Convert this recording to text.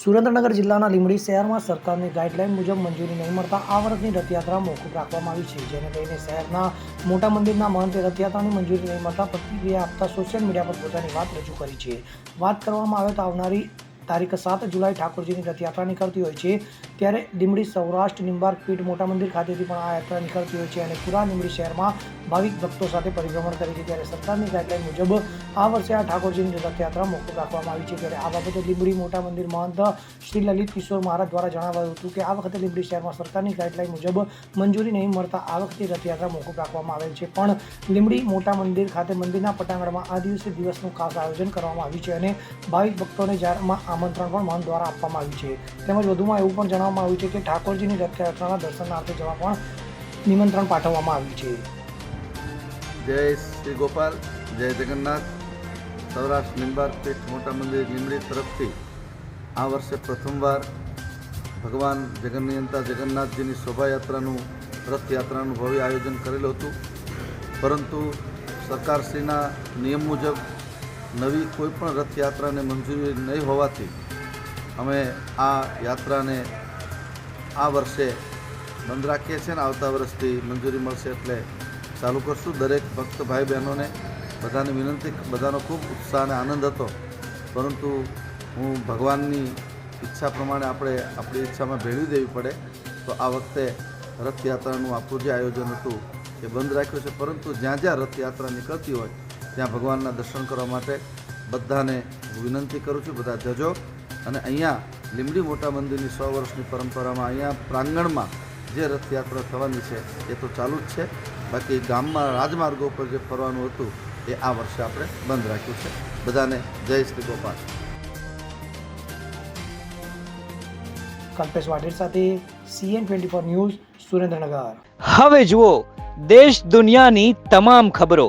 સુરેન્દ્રનગર જિલ્લાના લીંબડી શહેરમાં સરકારની ગાઈડલાઈન મુજબ મંજૂરી નહીં મળતા આ વર્ષની રથયાત્રા મોકૂફ રાખવામાં આવી છે. જેને લઈને શહેરના મોટા મંદિરના મહંતે રથયાત્રાની મંજૂરી નહીં મળતા પ્રતિક્રિયા આપતા સોશિયલ મીડિયા પર પોતાની વાત રજૂ કરી છે. વાત કરવામાં આવે તો આવનારી તારીખ સાત જુલાઈ ઠાકોરજીની રથયાત્રા નીકળતી હોય છે. ત્યારે લીંબડી સૌરાષ્ટ્ર નિંબાર્ક પીઠ મોટા મંદિર ખાતેથી પણ આ યાત્રા નીકળતી હોય છે અને પૂરા લીંબડી શહેરમાં ભાવિક ભક્તો સાથે પરિભ્રમણ કરે છે. ત્યારે સરકારની ગાઈડલાઈન મુજબ આ વર્ષે આ ઠાકોરજીની રથયાત્રા મોકૂફ રાખવામાં આવી છે. ત્યારે આ બાબતે લીંબડી મોટા મંદિર મહંત શ્રી લલિત કિશોર મહારાજ દ્વારા જણાવાયું હતું કે આ વખતે લીંબડી શહેરમાં સરકારની ગાઈડલાઈન મુજબ મંજૂરી નહીં મળતા આ વખતે રથયાત્રા મોકૂફ રાખવામાં આવેલ છે. પણ લીંબડી મોટા મંદિર ખાતે મંદિરના પટાંગણમાં આ દિવસે દિવસનું ખાસ આયોજન કરવામાં આવ્યું છે અને ભાવિક ભક્તોને જાહેરમાં આમંત્રણ પણ મહંત દ્વારા આપવામાં આવ્યું છે. તેમજ વધુમાં એવું પણ જણાવવામાં આવ્યું છે કે ઠાકોરજીની રથયાત્રાના દર્શનાર્થે જવા પણ નિમંત્રણ પાઠવવામાં આવ્યું છે. જય શ્રી ગોપાલ, જય જગન્નાથ. સૌરાષ્ટ્ર નિંબાર પીઠ મોટા મંદિર લીમડી તરફથી આ વર્ષે પ્રથમવાર ભગવાન જગન્નિયંતા જગન્નાથજીની શોભાયાત્રાનું રથયાત્રાનું ભવ્ય આયોજન કરેલું હતું. પરંતુ સરકારશ્રીના નિયમ મુજબ નવી કોઈપણ રથયાત્રાને મંજૂરી નહીં હોવાથી અમે આ યાત્રાને આ વર્ષે બંધ રાખીએ છીએ ને આવતા વર્ષથી મંજૂરી મળશે એટલે ચાલુ કરશું. દરેક ભક્ત ભાઈ બહેનોને બધાને વિનંતી, બધાનો ખૂબ ઉત્સાહ અને આનંદ હતો. પરંતુ હું ભગવાનની ઈચ્છા પ્રમાણે આપણે આપણી ઈચ્છામાં ભેળવી દેવી પડે. તો આ વખતે રથયાત્રાનું આપણું જે આયોજન હતું એ બંધ રાખ્યું છે. પરંતુ જ્યાં જ્યાં રથયાત્રા નીકળતી હોય ત્યાં ભગવાનના દર્શન કરવા માટે બધાને હું વિનંતી કરું છું બધા જજો. અને અહીંયા લીમડી મોટા મંદિરની સો વર્ષની પરંપરામાં અહીંયા પ્રાંગણમાં જે રથયાત્રા થવાની છે એ તો ચાલુ જ છે. બાકી ગામમાં રાજમાર્ગો પર જે ફરવાનું હતું એ આ વર્ષે આપણે બંધ રાખ્યું છે. બધાને જય શ્રી ગોપાલ. કલ્પેશ વાઢેર સાથે CN twenty four news Surendranagar. હવે જુઓ દેશ દુનિયાની તમામ ખબરો.